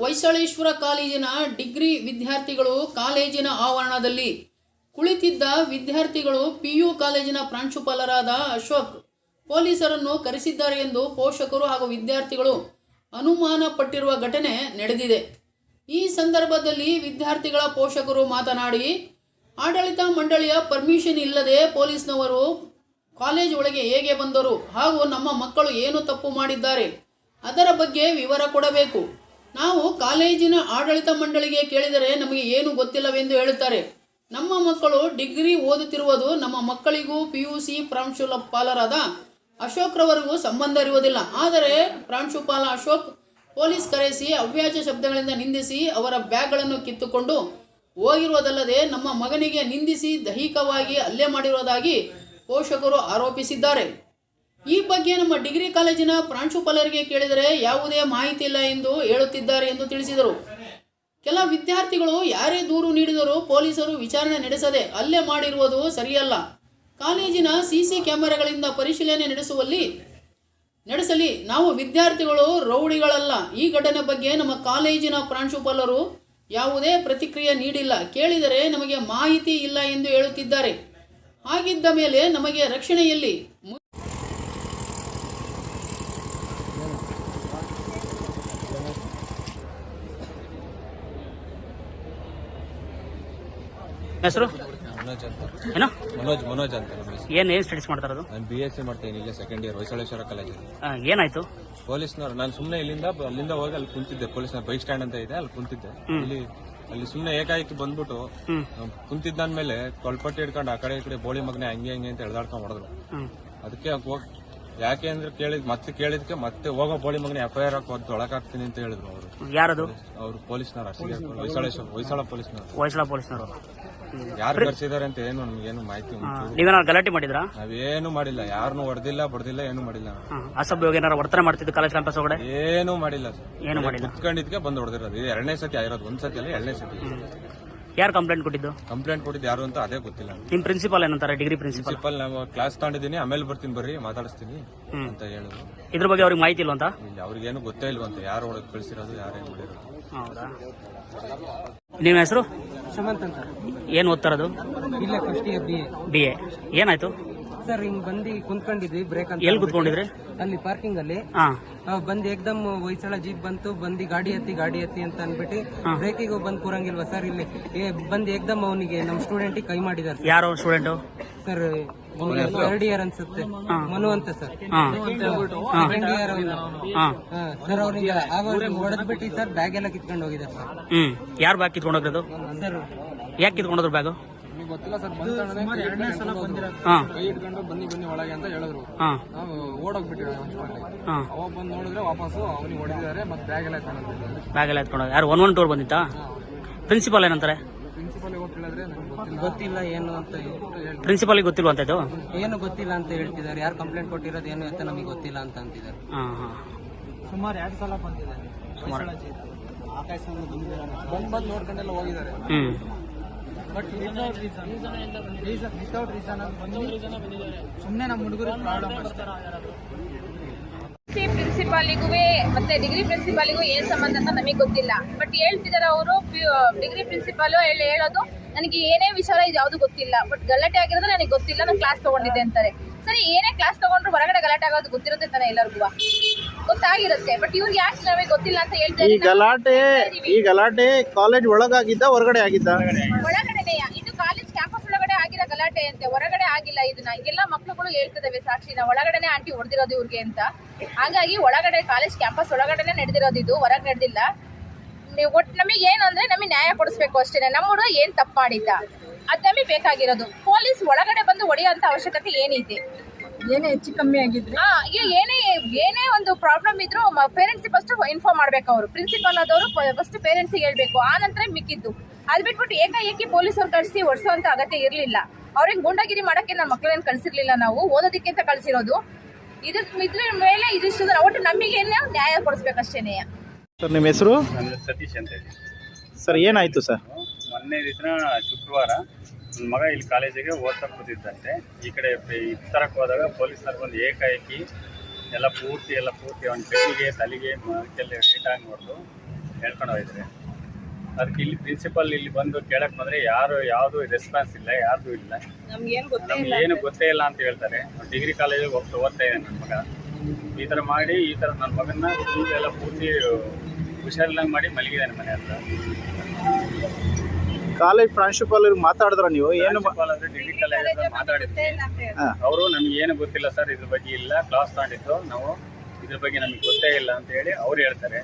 ಹೊಯ್ಸಳೇಶ್ವರ ಕಾಲೇಜಿನ ಡಿಗ್ರಿ ವಿದ್ಯಾರ್ಥಿಗಳು ಕಾಲೇಜಿನ ಆವರಣದಲ್ಲಿ ಕುಳಿತಿದ್ದ ವಿದ್ಯಾರ್ಥಿಗಳು ಪಿಯು ಕಾಲೇಜಿನ ಪ್ರಾಂಶುಪಾಲರಾದ ಅಶೋಕ್ ಪೊಲೀಸರನ್ನು ಕರೆಸಿದ್ದಾರೆ ಎಂದು ಪೋಷಕರು ಹಾಗೂ ವಿದ್ಯಾರ್ಥಿಗಳು ಅನುಮಾನ ಪಟ್ಟಿರುವ ಘಟನೆ ನಡೆದಿದೆ. ಈ ಸಂದರ್ಭದಲ್ಲಿ ವಿದ್ಯಾರ್ಥಿಗಳ ಪೋಷಕರು ಮಾತನಾಡಿ, ಆಡಳಿತ ಮಂಡಳಿಯ ಪರ್ಮಿಷನ್ ಇಲ್ಲದೆ ಪೊಲೀಸ್ನವರು ಕಾಲೇಜ್ ಒಳಗೆ ಹೇಗೆ ಬಂದರು ಹಾಗೂ ನಮ್ಮ ಮಕ್ಕಳು ಏನು ತಪ್ಪು ಮಾಡಿದ್ದಾರೆ ಅದರ ಬಗ್ಗೆ ವಿವರ ಕೊಡಬೇಕು. ನಾವು ಕಾಲೇಜಿನ ಆಡಳಿತ ಮಂಡಳಿಗೆ ಕೇಳಿದರೆ ನಮಗೆ ಏನು ಗೊತ್ತಿಲ್ಲವೆಂದು ಹೇಳುತ್ತಾರೆ. ನಮ್ಮ ಮಕ್ಕಳು ಡಿಗ್ರಿ ಓದುತ್ತಿರುವುದು ನಮ್ಮ ಮಕ್ಕಳಿಗೂ ಪಿ ಯು ಸಿ ಪ್ರಾಂಶುಪಾಲರಾದ ಅಶೋಕ್ರವರೆಗೂ ಸಂಬಂಧ ಇರುವುದಿಲ್ಲ. ಆದರೆ ಪ್ರಾಂಶುಪಾಲ ಅಶೋಕ್ ಪೊಲೀಸ್ ಕರೆಸಿ ಅವ್ಯಾಜ ಶಬ್ದಗಳಿಂದ ನಿಂದಿಸಿ ಅವರ ಬ್ಯಾಗ್ಗಳನ್ನು ಕಿತ್ತುಕೊಂಡು ಹೋಗಿರುವುದಲ್ಲದೆ ನಮ್ಮ ಮಗನಿಗೆ ನಿಂದಿಸಿ ದೈಹಿಕವಾಗಿ ಹಲ್ಲೆ ಮಾಡಿರುವುದಾಗಿ ಪೋಷಕರು ಆರೋಪಿಸಿದ್ದಾರೆ. ಈ ಬಗ್ಗೆ ನಮ್ಮ ಡಿಗ್ರಿ ಕಾಲೇಜಿನ ಪ್ರಾಂಶುಪಾಲರಿಗೆ ಕೇಳಿದರೆ ಯಾವುದೇ ಮಾಹಿತಿ ಇಲ್ಲ ಎಂದು ಹೇಳುತ್ತಿದ್ದಾರೆ ಎಂದು ತಿಳಿಸಿದರು. ಕೆಲ ವಿದ್ಯಾರ್ಥಿಗಳು ಯಾರೇ ದೂರು ನೀಡಿದರೂ ಪೊಲೀಸರು ವಿಚಾರಣೆ ನಡೆಸದೆ ಹಲ್ಲೆ ಮಾಡಿರುವುದು ಸರಿಯಲ್ಲ. ಕಾಲೇಜಿನ ಸಿಸಿ ಕ್ಯಾಮೆರಾಗಳಿಂದ ಪರಿಶೀಲನೆ ನಡೆಸುವಲ್ಲಿ ನಡೆಸಲಿ. ನಾವು ವಿದ್ಯಾರ್ಥಿಗಳು ರೌಡಿಗಳಲ್ಲ. ಈ ಘಟನೆ ಬಗ್ಗೆ ನಮ್ಮ ಕಾಲೇಜಿನ ಪ್ರಾಂಶುಪಾಲರು ಯಾವುದೇ ಪ್ರತಿಕ್ರಿಯೆ ನೀಡಿಲ್ಲ. ಕೇಳಿದರೆ ನಮಗೆ ಮಾಹಿತಿ ಇಲ್ಲ ಎಂದು ಹೇಳುತ್ತಿದ್ದಾರೆ. ಹಾಗಿದ್ದ ಮೇಲೆ ನಮಗೆ ರಕ್ಷಣೆಯಲ್ಲಿ ಹೆಸರು? ಮನೋಜ್ ಅಂತ. ಏನೋ? ಮನೋಜ್ ಮನೋಜ್ ಅಂತ ನಮ್ಮ ಹೆಸರು. ಏನ್ ಏನ್ ಸ್ಟಡೀಸ್ ಮಾಡ್ತಾ ಇರೋದು? ನಾನು ಬಿ ಎಸ್ ಸಿ ಮಾಡ್ತೀನಿ ಇಲ್ಲೇ ಸೆಕೆಂಡ್ ಇಯರ್ ಹೊಯ್ಸಳೇಶ್ವರ ಕಾಲೇಜಲ್ಲಿ ಆ, ಏನಾಯ್ತು? ಪೊಲೀಸ್ನವ್ರು ನಾನು ಸುಮ್ಮನೆ ಇಲ್ಲಿಂದ ಅಲ್ಲಿಂದ ಹೋಗಿ ಅಲ್ಲಿ ಕುಂತಿದ್ದೆ. ಪೊಲೀಸ್ನ ಬೈಕ್ ಸ್ಟ್ಯಾಂಡ್ ಅಂತ ಇದೆ ಅಲ್ಲಿ ಕುಂತಿದ್ದೆ. ಇಲ್ಲಿ ಅಲ್ಲಿ ಸುಮ್ಮನೆ ಏಕಾಏಕಿ ಬಂದ್ಬಿಟ್ಟು ಹ್ಮ್. ಕುಂತಿದ್ದಾದ್ಮೇಲೆ ಕೊಲ್ಪಟ್ಟಿ ಹಿಡ್ಕೊಂಡು ಆ ಕಡೆ ಈ ಕಡೆ ಬೋಳಿ ಮಗನೆ ಹಂಗೆ ಹಂಗೆ ಅಂತ ಎಳ್ದಾಡ್ಕೊಂಡು ಹೊಡೆದ್ರು. ಅದಕ್ಕೆ ಹೋಗ್ ಯಾಕೆ ಅಂದ್ರೆ ಕೇಳಿದ್ ಮತ್ತೆ ಕೇಳಿದ್ಕೆ ಮತ್ತೆ ಹೋಗೋ ಬೋಳಿ ಮಗನೇ ಎಫ್ ಐ ಆರ್ ಹಾಕಿ ಒಳಗಾಗ್ತೀನಿ ಅಂತ ಹೇಳಿದ್ರು ಅವರು. ಯಾರದು? ಅವರು ಪೊಲೀಸ್ನವ್ರು ಅಷ್ಟೇ ಹೊಯ್ಸಳೇಶ್ವರ ಹೊಯ್ಸಳ ಪೊಲೀಸ್ನವ್ರು. ಹೊಯ್ಸಳ ಪೊಲೀಸ್ನವರು. ಯಾರು ಕರ್ಸಿದಾರೆ ಅಂತ ಏನು ನಮ್ಗೇನು ಮಾಹಿತಿ ಉಂಟು? ನೀವೇನಾದ್ರು ಗಲಾಟೆ ಮಾಡಿದ್ರಾ? ನಾವೇನು ಮಾಡಿಲ್ಲ ಯಾರನ್ನು ಹೊಡೆದಿಲ್ಲ ಬಡ್ದಿಲ್ಲ ಏನು ಮಾಡಿಲ್ಲ ಹಾ, ಅಸಭ್ಯವಾಗಿ ಏನಾರು ವರ್ತನೆ ಮಾಡ್ತಿದ್ದು ಕಾಲೇಜ್ ಕ್ಯಾಂಪಸ್ ಒಳಗಡೆ? ಏನು ಮಾಡಿಲ್ಲ ಸರ್. ಏನು ಮಾಡಿಲ್ಲ. ಕುತ್ಕೊಂಡಿದ್ಕೆ ಬಂದ್ ಹೊಡೆದಿರೋದು. ಇದು ಎರಡನೇ ಸತಿ ಆಗಿರೋದು ಒಂದ್ ಸತಿ ಅಲ್ಲ ಎರಡನೇ ಸತಿ. ಯಾರು ಕಂಪ್ಲೇಂಟ್ ಕೊಟ್ಟಿದ್ದು? ಕಂಪ್ಲೇಂಟ್ ಕೊಟ್ಟಿದ್ದು ಯಾರು ಅಂತ ಅದೇ ಗೊತ್ತಿಲ್ಲ. ನಿಮ್ ಪ್ರಿನ್ಸಿಪಾಲ್ ಏನಂತಾರೆ? ಡಿಗ್ರಿ ಪ್ರಿನ್ಸಿಪಾಲ್ ಪ್ರಿನ್ಸಿಪಲ್ ನಾವು ಕ್ಲಾಸ್ ತಗೊಂಡಿದ್ದೀನಿ ಆಮೇಲೆ ಬರ್ತೀನಿ ಬರ್ರಿ ಮಾತಾಡಿಸ್ತೀನಿ ಅಂತ ಹೇಳಿದ್ರು. ಇದ್ರ ಬಗ್ಗೆ ಅವ್ರಿಗೆ ಮಾಹಿತಿ ಇಲ್ವಂತ? ಇಲ್ಲಿ ಅವ್ರಿಗೇನು ಗೊತ್ತೇ ಇಲ್ವಂತ. ಯಾರು ಒಳಗ್ ಕಳಿಸಿರೋದು ಯಾರೇ ಮಾಡಿರೋದು. ಹೌದಾ? ನಿಮ್ಮ ಹೆಸರು? ಸಮಂತ್ ಅಂತ. ಏನ್ ಓದ್ತಾರದು ಇಲ್ಲ ಫಸ್ಟ್ ಬಿ ಎ ಏನಾಯ್ತು? ಸರ್ ಹಿಂಗ್ ಬಂದು ಕುಂತ್ಕೊಂಡಿದ್ವಿ ಬ್ರೇಕ್ ಅಂತ ಎಲ್ಲಿ ಕುತ್ಕೊಂಡಿದ್ರೆ? ಅಲ್ಲಿ ಪಾರ್ಕಿಂಗ್ ಅಲ್ಲಿ. ಹಾ. ನಾವ್ ಬಂದ್ ಏಕ್ದಮ್ ಹೊಯ್ಸಳ ಜೀಪ್ ಬಂತು ಬಂದು ಗಾಡಿ ಹತ್ತಿ ಗಾಡಿ ಹತ್ತಿ ಅಂತ ಅನ್ಬಿಟ್ಟು ಬ್ರೇಕಿಗೆ ಬಂದ್ ಕೂರಂಗಿಲ್ವಾ ಸರ್ ಇಲ್ಲಿ? ಏ- ಬಂದ್ ಏಕ್ದಮ್ ಅವನಿಗೆ ನಮ್ ಸ್ಟೂಡೆಂಟ್ ಕೈ ಮಾಡಿದಾರೆ ಯಾರು ಸ್ಟೂಡೆಂಟು ಸರ್ ಥರ್ಡ್ ಇಯರ್ ಅನ್ಸುತ್ತೆ. ಮನು ಅಂತ ಸರ್ ಹಾ. ಸೆಕೆಂಡ್ ಇಯರ್ ಹಾ. ಸರ್ ಅವ್ರಿಗೆ ಆವಾಗ ಹೊಡೆದ್ಬಿಟ್ಟು ಸರ್ ಬ್ಯಾಗ್ ಎಲ್ಲ ಕಿತ್ಕೊಂಡು ಹೋಗಿದ್ದಾರೆ ಸರ್ ಹ್ಮ್. ಯಾರು ಬ್ಯಾಗ್ ಕಿತ್ಕೊಂಡು ಹೋಗಿರೋದು? ಸರ್ ಯಾಕೆ ಕಿತ್ಕೊಂಡೋದ್ರು ಬ್ಯಾಗು ಗೊತ್ತಿಲ್ಲ ಸರ್ ಎರಡನೇ ಸಲ ಬಂದಿರೋ ಕೈ ಇಟ್ಕೊಂಡು ಬನ್ನಿ ಬನ್ನಿ ಒಳಗೆ ಅಂತ ಹೇಳಿದ್ರು. ಹಾ. ನಾವು ಓಡೋಗ್ಬಿಟ್ಟಿವಿ ಹಾ. ಅವಾಗ ಬಂದು ನೋಡಿದ್ರೆ ವಾಪಸ್ಸು ಅವನಿಗೆ ಹೊಡೆದಿದ್ದಾರೆ ಮತ್ತೆ ಬ್ಯಾಗ್ ಎಲ್ಲ ಎತ್ಕೊಂಡು ಬ್ಯಾಗ್ ಎಲ್ಲ ಎತ್ಕೊಂಡು ಯಾರು ಒನ್ ಒನ್ ಟೂರ್ ಬಂದಿತ್ತಾ? ಪ್ರಿನ್ಸಿಪಾಲ್ ಏನಂತಾರೆ? ಪ್ರಿನ್ಸಿಪಲ್ ಹೇಳಿದ್ರೆ ಗೊತ್ತಿಲ್ಲ. ಏನು ಅಂತ ಹೇಳ್ಬಿಟ್ಟು ಪ್ರಿನ್ಸಿಪಾಲ್ಗೆ ಗೊತ್ತಿಲ್ವಾ ಅಂತ ಇದು? ಏನು ಗೊತ್ತಿಲ್ಲ ಅಂತ ಹೇಳ್ತಿದ್ದಾರೆ. ಯಾರು ಕಂಪ್ಲೇಂಟ್ ಕೊಟ್ಟಿರೋದು ಏನು ಅಂತ ನಮಗೆ ಗೊತ್ತಿಲ್ಲ ಅಂತ ಅಂತಿದ್ದಾರೆ. ಹಾ ಹಾ. ಸುಮಾರು ಎರಡು ಸಲ ಬಂದಿದ್ದಾರೆ. ಬಂದ್ ಬಂದು ನೋಡ್ಕೊಂಡೆಲ್ಲ ಹೋಗಿದ್ದಾರೆ. ಹ್ಮ್. But without reason reason without reason ಸುಮ್ಮನೆ ನಮ್ಮ ಹುಡುಗರು ಪ್ರಾಬ್ಲಮ್ ಪ್ರಿನ್ಸಿಪಾಲಿಗೂ ಮತ್ತೆ ಡಿಗ್ರಿ ಪ್ರಿನ್ಸಿಪಾಲಿಗೂ ಏನ್ ಸಂಬಂಧ ಅಂತ ನಮಗೆ ಗೊತ್ತಿಲ್ಲ. ಬಟ್ ಹೇಳ್ತಿದಾರೆ ಅವರು ಡಿಗ್ರಿ ಪ್ರಿನ್ಸಿಪಾಲ್ ಹೇಳೋದು ನನಗೆ ಏನೇ ವಿಚಾರ ಇದು ಯಾವುದು ಗೊತ್ತಿಲ್ಲ. ಬಟ್ ಗಲಾಟೆ ಆಗಿರೋದು ನನಗೆ ಗೊತ್ತಿಲ್ಲ ನಾನು ಕ್ಲಾಸ್ ತಗೊಂಡಿದ್ದೆ ಅಂತಾರೆ. ಸರಿ ಏನೇ ಕ್ಲಾಸ್ ತಗೊಂಡ್ರು ಹೊರಗಡೆ ಗಲಾಟೆ ಆಗೋದು ಗೊತ್ತಿರುತ್ತೆ ತಾನೆ ಎಲ್ಲರಿಗೂ? ಗೊತ್ತಾಗಿರುತ್ತೆ. ಬಟ್ ಇವ್ರು ಯಾಕೆ ನಮಗೆ ಗೊತ್ತಿಲ್ಲ ಅಂತ ಈ ಹೇಳ್ತಾರೆ ಗಲಾಟೆ ಈ ಗಲಾಟೆ ಕಾಲೇಜ್ ಒಳಗಾಗಿದ್ದ ಹೊರಗಡೆ ಆಗಿದ್ದ ಒಳಗಡೆನೆ ಇದು ಕಾಲೇಜ್ ಕ್ಯಾಂಪಸ್ ಒಳಗಡೆ ಆಗಿರೋ ಗಲಾಟೆ ಅಂತೆ, ಹೊರಗಡೆ ಆಗಿಲ್ಲ ಇದನ್ನ. ಎಲ್ಲ ಮಕ್ಳುಗಳು ಸಾಕ್ಷಿ ಸಾಕ್ಷಿನ ಒಳಗಡೆನೆ ಆಂಟಿ ಹೊಡೆದಿರೋದು ಇವ್ರಿಗೆ ಅಂತ. ಹಾಗಾಗಿ ಒಳಗಡೆ ಕಾಲೇಜ್ ಕ್ಯಾಂಪಸ್ ಒಳಗಡೆನೆ ನಡೆದಿರೋದು ಇದು, ಹೊರಗೆ ನಡೆದಿಲ್ಲ. ನೀವು ಒಟ್ಟು ನಮಗೆ ಅಂದ್ರೆ ನಮಗೆ ನ್ಯಾಯ ಕೊಡಿಸ್ಬೇಕು ಅಷ್ಟೇ ನಮ್ಮ ಹುಡುಗ ಏನು ತಪ್ಪು ಮಾಡಿದ್ದ? ಅದ್ ನಮಗೆ ಬೇಕಾಗಿರೋದು. ಪೊಲೀಸ್ ಒಳಗಡೆ ಬಂದು ಹೊಡೆಯೋಂತ ಅವಶ್ಯಕತೆ ಏನೈತಿ ಏನೇ ಹೆಚ್ಚು ಕಮ್ಮಿ ಆಗಿದ್ರೆ. ಆ, ಈಗ ಏನೇ ಏನೇ ಒಂದು ಪ್ರಾಬ್ಲಮ್ ಇದ್ರು ಪೇರೆಂಟ್ಸ್ ಫಸ್ಟ್ ಇನ್ಫಾರ್ಮ್ ಮಾಡ್ಬೇಕು ಅವರು. ಪ್ರಿನ್ಸಿಪಲ್ ಆದವರು ಫಸ್ಟ್ ಪೇರೆಂಟ್ಸ್ ಹೇಳ್ಬೇಕು. ಆ ನಂತರ ಮಿಕ್ಕಿದ್ದು. ಅದ್ ಬಿಟ್ಬಿಟ್ಟು ಏಕಾಏಕಿ ಪೊಲೀಸರು ಕಳಿಸಿ ಹೊಡ್ಸೋಂತ ಅಗತ್ಯ ಇರಲಿಲ್ಲ. ಅವ್ರಿಗೆ ಗುಂಡಗಿರಿ ಮಾಡಕ್ಕೆ ನಮ್ಮ ಮಕ್ಕಳನ್ನ ಕಳ್ಸಿರ್ಲಿಲ್ಲ ನಾವು. ಓದೋದಕ್ಕೆ ಅಂತ ಕಳ್ಸಿರೋದು. ಇದ್ರ ಇದ್ರ ಮೇಲೆ ಇದಿಷ್ಟು ಒಟ್ಟು ನಮಗೆ ನ್ಯಾಯ ಕೊಡಿಸ್ಬೇಕಷ್ಟೇನೆ. ಸರ್ ನಿಮ್ಮ ಹೆಸರು? ನನ್ನ ಸತೀಶ್ ಅಂತ ಹೇಳಿ. ಸರ್ ಏನಾಯ್ತು ಸರ್? ಮೊನ್ನೆ ದಿನ ಶುಕ್ರವಾರ ನನ್ನ ಮಗ ಇಲ್ಲಿ ಕಾಲೇಜಿಗೆ ಓದ್ತಾ ಕೂತಿದ್ದಂತೆ ಈ ಕಡೆ ಇತ್ತರಕ್ಕೆ ಹೋದಾಗ ಪೊಲೀಸರು ಬಂದು ಏಕಾಏಕಿ ಎಲ್ಲ ಪೂರ್ತಿ ಎಲ್ಲ ಪೂರ್ತಿ ಅವನ ಕೈಗೆ ತಲೆಗೆ ಮಗಕ್ಕೆಲ್ಲ ಏಟಾಗಿ ನೋಡ್ದು ಹೇಳ್ಕೊಂಡು ಹೋಗಿದ್ರೆ ಅದಕ್ಕೆ ಇಲ್ಲಿ ಪ್ರಿನ್ಸಿಪಲ್ ಇಲ್ಲಿ ಬಂದು ಕೇಳಕ್ ಬಂದ್ರೆ ಯಾರು ಯಾವುದು ರೆಸ್ಪಾನ್ಸ್ ಇಲ್ಲ ಯಾರ್ದು ಇಲ್ಲ. ನಮ್ಗೆ ಏನು ಗೊತ್ತೇ ಇಲ್ಲ ಅಂತ ಹೇಳ್ತಾರೆ. ಡಿಗ್ರಿ ಕಾಲೇಜಿಗೆ ಹೋಗ್ತಾ ಓದ್ತಾ ಇದ್ದಾನೆ ನನ್ನ ಮಗ. ಈ ಥರ ಮಾಡಿ ಈ ಥರ ನನ್ನ ಮಗನ್ನ ಎಲ್ಲ ಪೂರ್ತಿ ಹುಷಾರಿಲ್ಲಂಗೆ ಮಾಡಿ ಮಲಗಿದ್ದಾನೆ ಮನೆ ಹತ್ರ. ಕಾಲೇಜ್ ಪ್ರಾಂಶುಪಾಲರು ಮಾತಾಡಿದ್ರ ನೀವು? ಏನು ಮಾ- ಪ್ರಿನ್ಸಿಪಾಲ್ ಅಂದ್ರೆ ಡಿಗ್ರಿ ಕಾಲೇಜ್ ಹತ್ರ ಅವರು ನಮ್ಗೆ ಏನು ಗೊತ್ತಿಲ್ಲ ಸರ್ ಇದ್ರ ಬಗ್ಗೆ ಇಲ್ಲ. ಕ್ಲಾಸ್ ತಗೊಂಡಿದ್ದು ನಾವು. ಇದ್ರ ಬಗ್ಗೆ ನಮಗೆ ಗೊತ್ತೇ ಇಲ್ಲ ಅಂತ ಹೇಳಿ ಅವ್ರು ಹೇಳ್ತಾರೆ.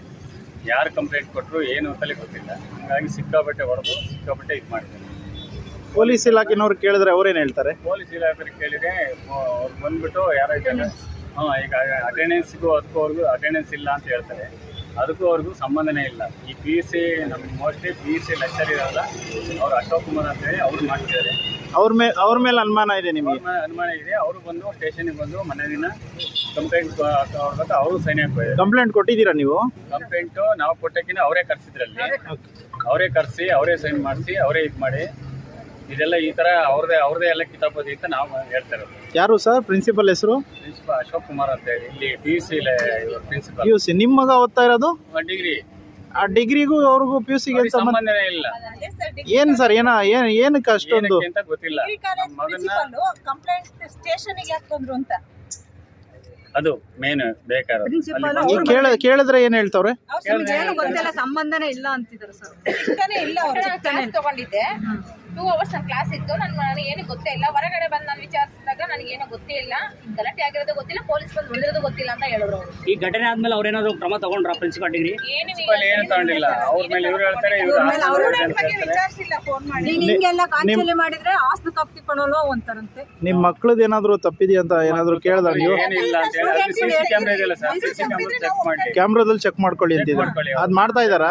ಯಾರು ಕಂಪ್ಲೇಂಟ್ ಕೊಟ್ಟರು ಏನು ಅಂತಲೇ ಗೊತ್ತಿಲ್ಲ. ಹಂಗಾಗಿ ಸಿಕ್ಕಾಪಟ್ಟೆ ಹೊಡೆದು ಸಿಕ್ಕಾಪಟ್ಟೆ ಇದು ಮಾಡಿದ್ದಾರೆ ಪೊಲೀಸ್ ಇಲಾಖೆನವ್ರು ಕೇಳಿದ್ರೆ ಅವ್ರೇನು ಹೇಳ್ತಾರೆ? ಪೊಲೀಸ್ ಇಲಾಖೆ ಕೇಳಿದ್ರೆ ಅವ್ರು ಬಂದ್ಬಿಟ್ಟು ಯಾರೋ ಇದ್ದಾರೆ. ಹಾಂ ಈಗ ಅಟೆಂಡೆನ್ಸ್ಗೂ ಅದಕ್ಕೂ ಅವ್ರಿಗೂ ಅಟೆಂಡೆನ್ಸ್ ಇಲ್ಲ ಅಂತ ಹೇಳ್ತಾರೆ. ಅದಕ್ಕೂ ಅವ್ರಿಗೂ ಸಂಬಂಧನೇ ಇಲ್ಲ. ಈ ಪಿ ಯು ಸಿ ನಮ್ಮ mostly P U C lecture ಇರೋಲ್ಲ ಅವ್ರು ಅಶೋಕ್ ಕುಮಾರ್ ಅಂತ ಹೇಳಿ ಅವ್ರು ಮಾಡ್ತಿದ್ದಾರೆ. ಅವ್ರ ಮೇಲೆ ಅವ್ರ ಮೇಲೆ ಅನುಮಾನ ಇದೆ ನಿಮಗೆ? ಅನುಮಾನ ಇದೆ. ಅವರು ಬಂದು ಸ್ಟೇಷನಿಗೆ ಬಂದು ಮನೆ ದಿನ ಕಂಪ್ಲೇಂಟ್ ಅವ್ರ ಅವರು ಸೈನ್ ಹಾಕ್ಬೋದು ಕಂಪ್ಲೇಂಟ್ ಕೊಟ್ಟಿದ್ದೀರಾ ನೀವು? ಕಂಪ್ಲೇಂಟು ನಾವು ಕೊಟ್ಟಕ್ಕಿಂತ ಅವರೇ ಕರ್ಸಿದ್ರಲ್ಲಿ. ಅವರೇ ಕರೆಸಿ ಅವರೇ ಸೈನ್ ಮಾಡಿಸಿ ಅವರೇ ಇದು ಮಾಡಿ. ಇದೆಲ್ಲ ಈ ಥರ ಅವ್ರದೇ ಅವ್ರದೇ ಎಲ್ಲ ಕಿತಾಪತಿ ಅಂತ ನಾವು ಹೇಳ್ತಾ ಇರೋದು. ಯಾರು ಸರ್ ಪ್ರಿನ್ಸಿಪಲ್ ಹೆಸರು? ಪ್ರಿನ್ಸಿಪಲ್ ಅಶೋಕ್ ಕುಮಾರ್ ಅಂತ ಹೇಳಿ. ಇಲ್ಲಿ P U C principal P U C ನಿಮ್ಮ ಮಗ ಓದ್ತಾ ಇರೋದು? ಡಿಗ್ರಿ ಆ ಡಿಗ್ರಿಗೂ ಅವ್ರಿಗೂ ಪಿ ಯು ಸಿಗೆ ಸಂಬಂಧ ಸಂಬಂಧನೇ ಇಲ್ಲ. ಏನ್ ಸರ್ ಏನ ಏನ್ ಏನಕ್ಕೆ ಅಷ್ಟೊಂದು? ಅಂತ ಗೊತ್ತಿಲ್ಲ. ನಮ್ಮ ಮಗನ್ನ ಕಂಪ್ಲೇಂಟ್ ಸ್ಟೇಷನ್ಗೆ ಯಾಕೆ ಬಂದ್ರು ಅಂತ? ಅದು ಮೇನ್ ಬೇಕಾದ್ರೆ Principal ಕೇಳ ಕೇಳಿದ್ರೆ ಏನ್ ಹೇಳ್ತಾವ್ರೆ? ಏನು ಗೊತ್ತಿಲ್ಲ ಸಂಬಂಧನೇ ಇಲ್ಲ ಅಂತಿದ್ರು ಸರ್ ಇಲ್ಲ ಅವ್ರು ಕ್ಲಾಸ್ ತಗೊಂಡಿದ್ದೆ. ಟೂ ಅವರ್ಸ್ ನನ್ನ ಕ್ಲಾಸ್ ಇತ್ತು. ನನ್ನ ನನಗೆ ಏನು ಗೊತ್ತೇ ಇಲ್ಲ. ಹೊರಗಡೆ ಬಂದು ನಾನು ವಿಚಾರಿಸಿದಾಗ ನನಗೆ ಏನೋ ಗೊತ್ತೇ ಇಲ್ಲ. ಗಲಾಟೆ ಆಗಿರೋದು ಗೊತ್ತಿಲ್ಲ ಪೊಲೀಸ್ ಬಂದು ಹೊಡೆದಿರೋದು ಗೊತ್ತಿಲ್ಲ ಅಂತ ಹೇಳಿದ್ರು ಅವರು. ಈ ಘಟನೆ ಆದ್ಮೇಲೆ ಅವ್ರೇನಾದ್ರು ಕ್ರಮ ತಗೊಂಡ್ರ ಪ್ರಿನ್ಸಿಪಾಲ್ ಡಿಗ್ರಿ ಏನು ತಗೊಂಡಿಲ್ಲ. ಅವ್ರ ಮೇಲೆ ಇವ್ರು ಹೇಳ್ತಾರೆ ಇವ್ರು ಅಂತ ಹೇಳ್ತಾರೆ. ವಿಚಾರಿಸಿಲ್ಲ ಫೋನ್ ಮಾಡಿ. ನೀನ್ ಹಿಂಗೆಲ್ಲ ಕಾಂಚಲಿ ಮಾಡಿದ್ರೆ ಆಸ್ತಿ ತಪ್ಪಿಕೊಳ್ಳಲ್ವ ಅಂತಾರಂತೆ ನಿಮ್ ಮಕ್ಳದ್ ಏನಾದ್ರು ತಪ್ಪಿದ್ಯಾ ಅಂತ ಏನಾದ್ರು ಕೇಳ್ದ ನೀವು? ಏನಿಲ್ಲ ಅಂತ ಹೇಳಿ. ಅದು ಸಿ ಸಿ ಕ್ಯಾಮ್ರಾ ಇದೆಯಲ್ಲ sir? C C camera check ಮಾಡಿ. ಕ್ಯಾಮ್ರಾದಲ್ಲಿ ಚೆಕ್ ಮಾಡ್ಕೊಳ್ಳಿ ಅಂತಿದ್ರು. ಅದ್ ಮಾಡ್ತಾ ಇದಾರಾ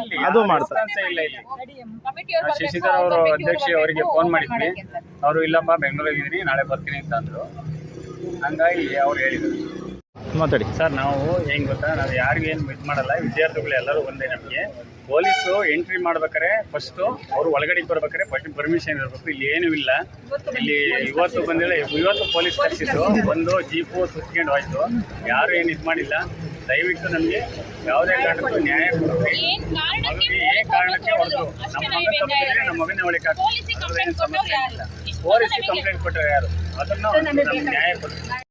ಇಲ್ಲಿ ಅದು ಮಾಡ್ತಾರೆ. ಇಲ್ಲ ಇಲ್ಲಿ. ಶಶಿಧರ್ ಅವರು ಅಧ್ಯಕ್ಷ ಅವರಿಗೆ ಫೋನ್ ಮಾಡಿದ್ವಿ. ಅವರು ಇಲ್ಲಪ್ಪ ಬೆಂಗಳೂರಿಗೆ ಇದ್ದೀನಿ ನಾಳೆ ಬರ್ತೀನಿ ಅಂತ ಅಂದ್ರು. ಹಂಗಾಗಿ ಅವ್ರು ಹೇಳಿದ್ರು. ಮಾತಾಡಿ. ಸರ್ ನಾವು ಹೆಂಗ್ ಗೊತ್ತಾ? ನಾವು ಯಾರಿಗೂ ಏನು ಇದು ಮಾಡಲ್ಲ. ವಿದ್ಯಾರ್ಥಿಗಳು ಎಲ್ಲರೂ ಒಂದೇ ನಮಗೆ. ಪೊಲೀಸು ಎಂಟ್ರಿ ಮಾಡ್ಬೇಕಾರೆ ಫಸ್ಟು ಅವರು ಒಳಗಡೆ ಬರ್ಬೇಕಾರೆ ಫಸ್ಟ್ ಪರ್ಮಿಷನ್ ಇರಬೇಕು. ಇಲ್ಲಿ ಏನೂ ಇಲ್ಲ. ಇಲ್ಲಿ ಇವತ್ತು ಬಂದಿಲ್ಲ. ಇವತ್ತು ಪೊಲೀಸ್ ಕರೆಸಿದ್ರು. ಒಂದು ಜೀಪು ಸುತ್ಕೊಂಡು ಹೋಯ್ತು. ಯಾರು ಏನು ಇದು ಮಾಡಿಲ್ಲ. ದಯವಿಟ್ಟು ನಮಗೆ ಯಾವುದೇ ಕಾರಣಕ್ಕೂ ನ್ಯಾಯ ಕೊಡ್ತೀವಿ ಏನ್ ಕಾರಣಕ್ಕೆ ಹೊರತು ಕಾರಣಕ್ಕೆ ಹೊಡೆದ್ರು? ನಮ್ಮ ಮಗನ ತಪ್ಪಿದ್ರೆ ನಮ್ಮ ಮಗನ ಒಳಗೆ ಪೊಲೀಸಿಗೆ ಕಂಪ್ಲೇಂಟ್ ಕೊಟ್ಟರು ಯಾರು? ಅದನ್ನ ನ್ಯಾಯ ಕೊಡ್ಬೇಕು